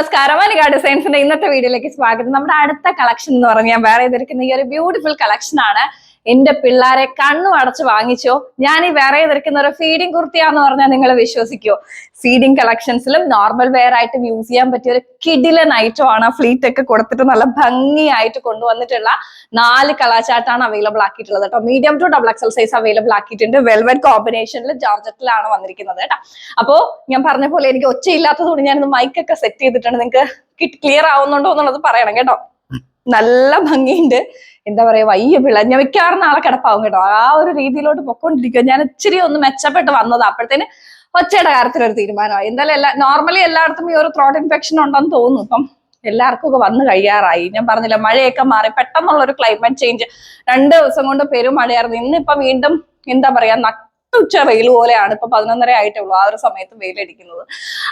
നമസ്കാരം. അനിക ഡിസൈൻസിന്റെ ഇന്നത്തെ വീഡിയോയിലേക്ക് സ്വാഗതം. നമ്മുടെ അടുത്ത കളക്ഷൻ എന്ന് പറഞ്ഞാൽ വേറെ ചെയ്തിരിക്കുന്ന ഈ ഒരു ബ്യൂട്ടിഫുൾ കളക്ഷൻ ആണ്. എന്റെ പിള്ളേരെ കണ്ണു അടച്ച് വാങ്ങിച്ചോ. ഞാൻ ഈ വേറെ നിൽക്കുന്ന ഒരു ഫീഡിംഗ് കുർത്തിയാന്ന് പറഞ്ഞാൽ നിങ്ങൾ വിശ്വസിക്കോ. ഫീഡിംഗ് കളക്ഷൻസിലും നോർമൽ വെയർ ആയിട്ടും യൂസ് ചെയ്യാൻ പറ്റിയ ഒരു കിഡിലൻ ഐറ്റം ആണ് ഫ്ലീറ്റ് ഒക്കെ കൊടുത്തിട്ട് നല്ല ഭംഗിയായിട്ട് കൊണ്ടുവന്നിട്ടുള്ള നാല് കളാചാട്ടാണ് അവൈലബിൾ ആക്കിയിട്ടുള്ളത് കേട്ടോ. Medium to double XL size available ആക്കിയിട്ടുണ്ട്. വെൽവെറ്റ് കോമ്പിനേഷനിൽ ജോർജറ്റിലാണ് വന്നിരിക്കുന്നത് കേട്ടോ. അപ്പോ ഞാൻ പറഞ്ഞ പോലെ എനിക്ക് ഒച്ചയില്ലാത്തതുകൊണ്ട് ഞാനിന്ന് മൈക്കൊക്കെ സെറ്റ് ചെയ്തിട്ടുണ്ട്. നിങ്ങൾക്ക് ക്ലിയർ ആവുന്നുണ്ടോ എന്നുള്ളത് പറയണം കേട്ടോ. നല്ല ഭംഗിയുണ്ട്. എന്താ പറയാ വയ്യ പിള്ള ഞാൻ മിക്കവാറും നാളെ കിടപ്പാവും കേട്ടോ. ആ ഒരു രീതിയിലോട്ട് പൊക്കോണ്ടിരിക്കുക ഞാൻ ഇച്ചിരി ഒന്ന് മെച്ചപ്പെട്ട് വന്നത്. അപ്പോഴത്തേന് ഒച്ചയുടെ കാര്യത്തിലൊരു തീരുമാനമായി. എന്തായാലും എല്ലാ നോർമലി എല്ലായിടത്തും ഈ ഒരു ത്രോട്ട് ഇൻഫെക്ഷൻ ഉണ്ടെന്ന് തോന്നുന്നു. ഇപ്പം എല്ലാവർക്കും ഒക്കെ വന്നു കഴിയാറായി. ഞാൻ പറഞ്ഞില്ല മഴയൊക്കെ മാറി പെട്ടെന്നുള്ള ഒരു ക്ലൈമറ്റ് ചേഞ്ച് രണ്ട് ദിവസം കൊണ്ട് പേരും മഴയായിരുന്നു ഇന്നിപ്പം വീണ്ടും എന്താ പറയാ നട്ടുച്ച വെയിൽ പോലെയാണ് ഇപ്പൊ പതിനൊന്നര ആയിട്ടേ ഉള്ളൂ ആ ഒരു സമയത്ത് വെയിലടിക്കുന്നത്.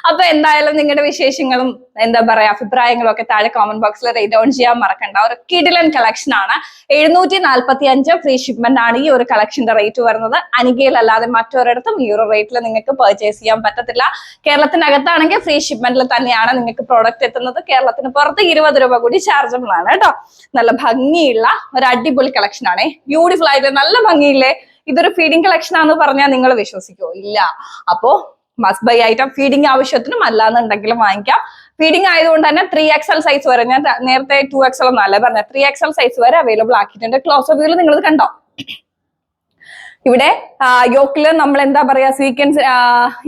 അപ്പൊ എന്തായാലും നിങ്ങളുടെ വിശേഷങ്ങളും എന്താ പറയാ അഭിപ്രായങ്ങളും ഒക്കെ താഴെ കോമന്റ് ബോക്സിൽ റേറ്റ് ഡൗൺ ചെയ്യാൻ മറക്കണ്ട. ഒരു കിഡിലൻ കളക്ഷൻ ആണ്. എഴുന്നൂറ്റി നാൽപ്പത്തി അഞ്ച് ഫ്രീ ഷിപ്മെന്റ് ആണ് ഈ ഒരു കളക്ഷന്റെ റേറ്റ് വരുന്നത്. അനികയിൽ അല്ലാതെ മറ്റൊരിടത്തും ഈ ഒരു റേറ്റിൽ നിങ്ങൾക്ക് പർച്ചേസ് ചെയ്യാൻ പറ്റത്തില്ല. കേരളത്തിനകത്താണെങ്കിൽ ഫ്രീ ഷിപ്മെന്റിൽ തന്നെയാണ് നിങ്ങൾക്ക് പ്രോഡക്റ്റ് എത്തുന്നത്. കേരളത്തിന് പുറത്ത് ഇരുപത് രൂപ കൂടി ചാർജബിൾ ആണ് കേട്ടോ. നല്ല ഭംഗിയുള്ള ഒരു അടിപൊളി കളക്ഷൻ ആണ്. ബ്യൂട്ടിഫുൾ ആയിട്ട് നല്ല ഭംഗിയില്ലേ? ഇതൊരു ഫീഡിംഗ് കളക്ഷൻ ആണെന്ന് പറഞ്ഞാൽ നിങ്ങൾ വിശ്വസിക്കുമോ ഇല്ല. അപ്പോ മസ്റ്റ് ബൈ ഐറ്റം ഫീഡിംഗ് ആവശ്യത്തിനും അല്ലാന്നുണ്ടെങ്കിലും വാങ്ങിക്കാം. ഫീഡിംഗ് ആയതുകൊണ്ട് തന്നെ ത്രീ എക്സൽ സൈസ് വരെ ഞാൻ നേരത്തെ ടു എക്സൽ ഒന്നല്ല പറഞ്ഞ ത്രീ എക്സൽ സൈസ് വരെ അവൈലബിൾ ആക്കിയിട്ടുണ്ട്. ക്ലോസ് വ്യൂവിൽ നിങ്ങൾ കണ്ടോ? ഇവിടെ യോക്കിൽ നമ്മൾ എന്താ പറയാ സീക്വൻസ്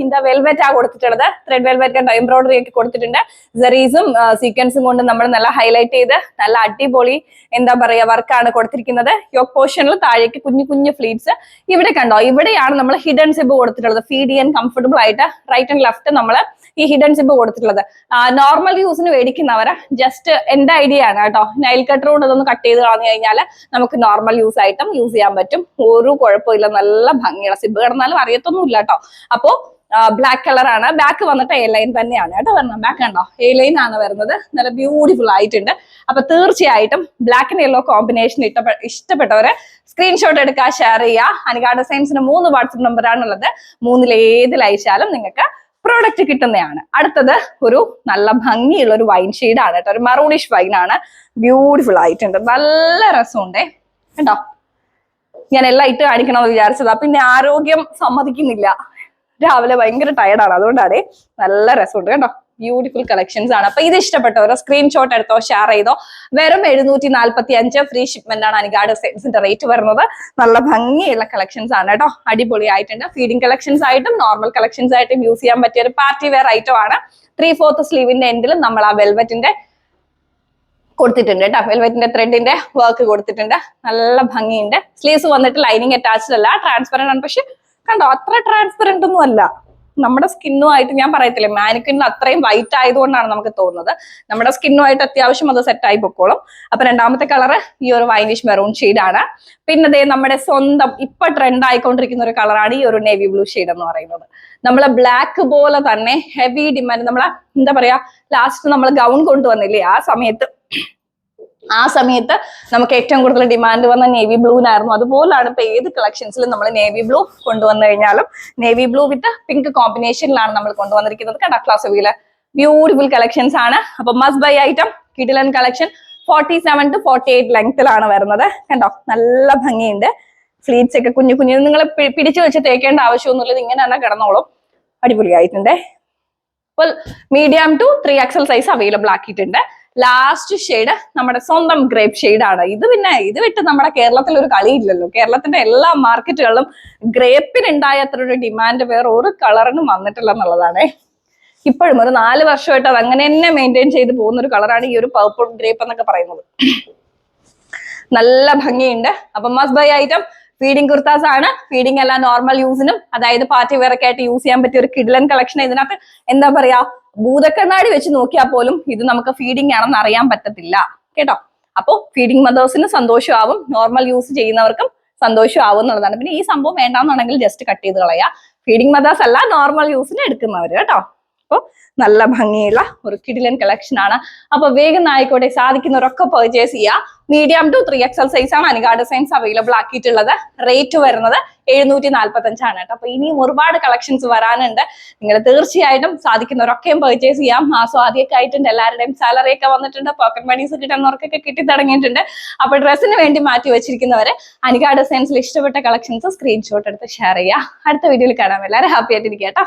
എന്താ വെൽവെറ്റ് ആ കൊടുത്തിട്ടുള്ളത്. ത്രെഡ് വെൽവെറ്റ് ആൻഡ് എംബ്രോയിഡറി ഒക്കെ കൊടുത്തിട്ടുണ്ട്. സെറീസും സീക്വൻസും കൊണ്ട് നമ്മൾ നല്ല ഹൈലൈറ്റ് ചെയ്ത് നല്ല അടിപൊളി എന്താ പറയാ വർക്കാണ് കൊടുത്തിരിക്കുന്നത്. യോക്ക് പോർഷനിൽ താഴേക്ക് കുഞ്ഞു കുഞ്ഞു ഫ്ലീറ്റ്സ് ഇവിടെ കണ്ടോ ഇവിടെയാണ് നമ്മൾ ഹിഡൻ സിബ് കൊടുത്തിട്ടുള്ളത്. ഫീഡ് ചെയ്യാൻ കംഫർട്ടബിൾ ആയിട്ട് റൈറ്റ് ആൻഡ് ലെഫ്റ്റ് നമ്മൾ ഈ ഹിഡൻ സിബ് കൊടുത്തിട്ടുള്ളത്. നോർമൽ യൂസിന് മേടിക്കുന്നവർ ജസ്റ്റ് എന്റെ ഐഡിയ ആണ് കേട്ടോ. നൈൽ കട്ടർ കൊണ്ട് ഇതൊന്ന് കട്ട് ചെയ്ത് കളഞ്ഞു കഴിഞ്ഞാൽ നമുക്ക് നോർമൽ യൂസ് ആയിട്ടും യൂസ് ചെയ്യാൻ പറ്റും. ഒരു കുഴപ്പമില്ല. നല്ല ഭംഗിയുള്ള സിബ് കിടന്നാലും അറിയത്തൊന്നുമില്ല കേട്ടോ. അപ്പോ ബ്ലാക്ക് കളറാണ് ബാക്ക് വന്നിട്ട് എ ലൈൻ തന്നെയാണ് കേട്ടോ വരണം ബാക്ക് കണ്ടോ? എ ലൈൻ ആണ് വരുന്നത്. നല്ല ബ്യൂട്ടിഫുൾ ആയിട്ടുണ്ട്. അപ്പൊ തീർച്ചയായിട്ടും ബ്ലാക്ക് ആൻഡ് യെല്ലോ കോമ്പിനേഷൻ ഇഷ്ടപ്പെ ഇഷ്ടപ്പെട്ടവര് സ്ക്രീൻഷോട്ട് എടുക്കുക ഷെയർ ചെയ്യുക അനികാ ഡിസൈൻസിന് മൂന്ന് വാട്സപ്പ് നമ്പറാണുള്ളത് മൂന്നിൽ ഏതിൽ അയച്ചാലും നിങ്ങൾക്ക് പ്രോഡക്റ്റ് കിട്ടുന്നതാണ്. അടുത്തത് ഒരു നല്ല ഭംഗിയുള്ള ഒരു വൈൻ ആണ് കേട്ടോ. ഒരു മറൂണിഷ് വൈൻ ആണ്. ബ്യൂട്ടിഫുൾ ആയിട്ടുണ്ട്. നല്ല രസമുണ്ടേ. കേട്ടോ ഞാൻ എല്ലാം ഇട്ട് കാണിക്കണമെന്ന് വിചാരിച്ചതാ. പിന്നെ ആരോഗ്യം സമ്മതിക്കുന്നില്ല. രാവിലെ ഭയങ്കര ടയർഡാണ് അതുകൊണ്ടാണ് നല്ല രസമുണ്ട് കേട്ടോ ബ്യൂട്ടിഫുൾ കളക്ഷൻസ് ആണ്. അപ്പൊ ഇത് ഇഷ്ടപ്പെട്ടവരോ സ്ക്രീൻഷോട്ട് എടുത്തോ ഷെയർ ചെയ്തോ വെറും എഴുന്നൂറ്റി നാൽപ്പത്തി അഞ്ച് ഫ്രീ ഷിപ്മെന്റ് ആണ് അനുഗാഡ് സെറ്റ്സിന്റെ റേറ്റ് വരുന്നത്. നല്ല ഭംഗിയുള്ള കളക്ഷൻസ് ആണ് കേട്ടോ. അടിപൊളി ആയിട്ടുണ്ട് ഫീഡിംഗ് കളക്ഷൻസ് ആയിട്ടും നോർമൽ കളക്ഷൻസ് ആയിട്ടും യൂസ് ചെയ്യാൻ പറ്റിയ ഒരു പാർട്ടി വെയർ ഐറ്റം ആണ്. ത്രീ ഫോർത്ത് സ്ലീവിന്റെ എൻഡിലും നമ്മൾ ആ വെൽവെറ്റിന്റെ കൊടുത്തിട്ടുണ്ട് കേട്ടോ. വെൽവെറ്റിന്റെ ത്രെഡിന്റെ വർക്ക് കൊടുത്തിട്ടുണ്ട്. നല്ല ഭംഗിയുണ്ട്. സ്ലീവ്സ് വന്നിട്ട് ലൈനിങ് അറ്റാച്ച്ഡ് അല്ല. ട്രാൻസ്പെറന്റ് ആണ്. പക്ഷെ കണ്ടോ അത്ര ട്രാൻസ്പെറന്റ് ഒന്നും അല്ല. നമ്മുടെ സ്കിന്നുമായിട്ട് ഞാൻ പറയത്തില്ലേ മാനിക്കിന് അത്രയും വൈറ്റ് ആയതുകൊണ്ടാണ് നമുക്ക് തോന്നുന്നത്. നമ്മുടെ സ്കിന്നുമായിട്ട് അത്യാവശ്യം അത് സെറ്റ് ആയി പൊക്കോളും. അപ്പൊ രണ്ടാമത്തെ കളർ ഈ ഒരു വൈനിഷ് മെറൂൺ ആണ്. പിന്നെ ദേ നമ്മുടെ സ്വന്തം ഇപ്പൊ ട്രെൻഡ് ആയിക്കൊണ്ടിരിക്കുന്ന ഒരു കളറാണ് ഈ ഒരു നേവി ബ്ലൂ ഷെയ്ഡ് എന്ന് പറയുന്നത്. നമ്മളെ ബ്ലാക്ക് പോലെ തന്നെ ഹെവി ഡിമാൻഡ് നമ്മളെ എന്താ പറയാ ലാസ്റ്റ് നമ്മൾ ഗൗൺ കൊണ്ടുവന്നില്ലേ ആ സമയത്ത് ആ സമയത്ത് നമുക്ക് ഏറ്റവും കൂടുതൽ ഡിമാൻഡ് വന്ന നേവി ബ്ലൂവിനായിരുന്നു അതുപോലാണ് ഇപ്പൊ ഏത് കളക്ഷൻസിലും നമ്മൾ നേവി ബ്ലൂ കൊണ്ടുവന്നു കഴിഞ്ഞാലും നേവി ബ്ലൂ വിത്ത് പിങ്ക് കോമ്പിനേഷനിലാണ് നമ്മൾ കൊണ്ടുവന്നിരിക്കുന്നത്. കണ്ട? ക്ലാസ് വീൽ ബ്യൂട്ടിഫുൾ കളക്ഷൻസ് ആണ്. അപ്പൊ മസ്റ്റ് ബൈ ഐറ്റം കിഡിലൻ collection forty seven to forty eight ലെങ്ത്തിലാണ് വരുന്നത്. കണ്ടോ? നല്ല ഭംഗിയുണ്ട്. ഫ്ലീറ്റ്സ് ഒക്കെ കുഞ്ഞു കുഞ്ഞു. നിങ്ങൾ പിടിച്ചു വെച്ച് തേക്കേണ്ട ആവശ്യമൊന്നുമില്ല. ഇങ്ങനെ തന്നെ കിടന്നോളും. അടിപൊളിയായിട്ടുണ്ട്. അപ്പോൾ medium to three XL size available ആക്കിയിട്ടുണ്ട്. ലാസ്റ്റ് ഷെയ്ഡ് നമ്മുടെ സ്വന്തം ഗ്രേപ്പ് ഷെയ്ഡ് ആണ്. ഇത് പിന്നെ ഇത് വിട്ട് നമ്മുടെ കേരളത്തിൽ ഒരു കളിയില്ലല്ലോ. കേരളത്തിന്റെ എല്ലാ മാർക്കറ്റുകളിലും ഗ്രേപ്പിന് ഉണ്ടായ അത്ര ഒരു ഡിമാൻഡ് വേറെ ഒരു കളറിനും വന്നിട്ടില്ല എന്നുള്ളതാണ്. ഇപ്പോഴും ഒരു നാല് വർഷമായിട്ട് അത് അങ്ങനെ തന്നെ മെയിന്റെയിൻ ചെയ്ത് പോകുന്ന ഒരു കളറാണ് ഈ ഒരു പർപ്പിൾ ഗ്രേപ്പ് എന്നൊക്കെ പറയുന്നത്. നല്ല ഭംഗിയുണ്ട്. അപ്പൊ must buy item feeding kurtas ആണ്. ഫീഡിംഗ് അല്ല നോർമൽ യൂസിനും അതായത് പാർട്ടി വെയർ ഒക്കെ ആയിട്ട് യൂസ് ചെയ്യാൻ പറ്റിയ ഒരു കിഡ്ലൻ കളക്ഷൻ ഇതിനകത്ത്. എന്താ പറയാ? ഭൂതക്കണ്ണാടി വെച്ച് നോക്കിയാൽ പോലും ഇത് നമുക്ക് ഫീഡിംഗ് ആണെന്ന് അറിയാൻ പറ്റത്തില്ല. കേട്ടോ? അപ്പോ ഫീഡിംഗ് മദേഴ്സിന് സന്തോഷമാവും. നോർമൽ യൂസ് ചെയ്യുന്നവർക്കും സന്തോഷമാവും എന്നുള്ളതാണ്. പിന്നെ ഈ സംഭവം വേണ്ടാന്നുണ്ടെങ്കിൽ ജസ്റ്റ് കട്ട് ചെയ്ത് കളയാ. ഫീഡിംഗ് മദേഴ്സ് അല്ല നോർമൽ യൂസിന് എടുക്കുന്നവർ കേട്ടോ? അപ്പോൾ നല്ല ഭംഗിയുള്ള ഒരു കിടിലൻ കളക്ഷൻ ആണ്. അപ്പൊ വേഗം ആയിക്കോട്ടെ സാധിക്കുന്നവരൊക്കെ പെർച്ചേസ് ചെയ്യുക. Medium to three XL size ആണ് അനികാ ഡിസൈൻസ് അവൈലബിൾ ആക്കിയിട്ടുള്ളത്. റേറ്റ് വരുന്നത് എഴുന്നൂറ്റി നാല്പത്തി അഞ്ചാണ് കേട്ടോ. അപ്പൊ ഇനിയും ഒരുപാട് കളക്ഷൻസ് വരാനുണ്ട്. നിങ്ങൾ തീർച്ചയായിട്ടും സാധിക്കുന്നവരൊക്കെയും പെർച്ചേസ് ചെയ്യാം. മാസം ആദ്യമൊക്കെ ആയിട്ടുണ്ട്. എല്ലാവരുടെയും സാലറി ഒക്കെ വന്നിട്ടുണ്ട്. പോക്കറ്റ് മണീസ് കിട്ടുന്നവർക്കൊക്കെ കിട്ടി തുടങ്ങിയിട്ടുണ്ട്. അപ്പൊ ഡ്രസ്സിന് വേണ്ടി മാറ്റി വെച്ചിരിക്കുന്നവർ അനുഗാ ഡിസൈൻസിൽ ഇഷ്ടപ്പെട്ട കളക്ഷൻസ് സ്ക്രീൻഷോട്ട് എടുത്ത് ഷെയർ ചെയ്യുക. അടുത്ത വീഡിയോയിൽ കാണാം. എല്ലാവരും ഹാപ്പി ആയിട്ടിരിക്കുക കേട്ടോ.